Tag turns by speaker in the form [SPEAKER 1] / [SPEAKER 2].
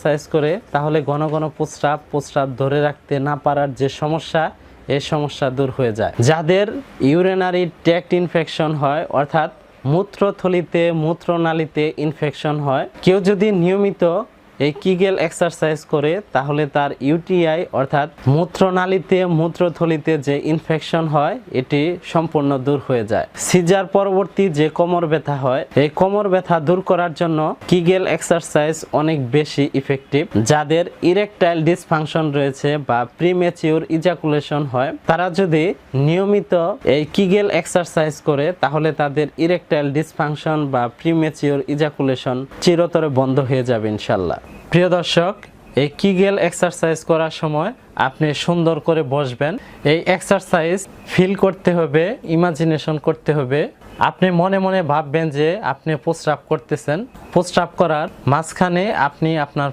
[SPEAKER 1] Exercise করে, তাহলে ঘন ঘন প্রস্রাব প্রস্রাব ধরে রাখতে না পারার যে সমস্যা এই সমস্যা দূর হয়ে যায়। যাদের ইউরেনারি ট্র্যাক্ট ইনফেকশন হয়, অর্থাৎ মূত্রথলিতে, মূত্রনালীতে ইনফেকশন হয়, কেউ যদি নিয়মিত এই কিগেল এক্সারসাইজ করে তাহলে তার ইউটিআই অর্থাৎ মূত্রনালীতে, মূত্রথলিতে যে ইনফেকশন হয়, এটি সম্পূর্ণ দূর হয়ে যায়। সিজার পরবর্তী যে কোমর ব্যথা হয়, এই কোমর ব্যথা দূর করার জন্য কিগেল এক্সারসাইজ অনেক বেশি ইফেক্টিভ যাদের ইরেকটাইল ডিসফাংশন রয়েছে বা প্রিমেচিউর ইজাকুলেশন হয়, তারা যদি নিয়মিত এই কিগেল এক্সারসাইজ করে, তাহলে তাদের ইরেকটাইল ডিসফাংশন বা প্রিমেচিউর ইজাকুলেশন চিরতরে বন্ধ হয়ে যাবে ইনশাল্লাহ। প্রিয় দর্শক, এই কিগেল এক্সারসাইজ করার সময় আপনি সুন্দর করে বসবেন। এই এক্সারসাইজ ফিল করতে হবে ইমাজিনেশন করতে হবে। আপনি মনে মনে ভাববেন যে আপনি প্রস্রাব করতেছেন। প্রস্রাব করার মাঝখানে আপনি আপনার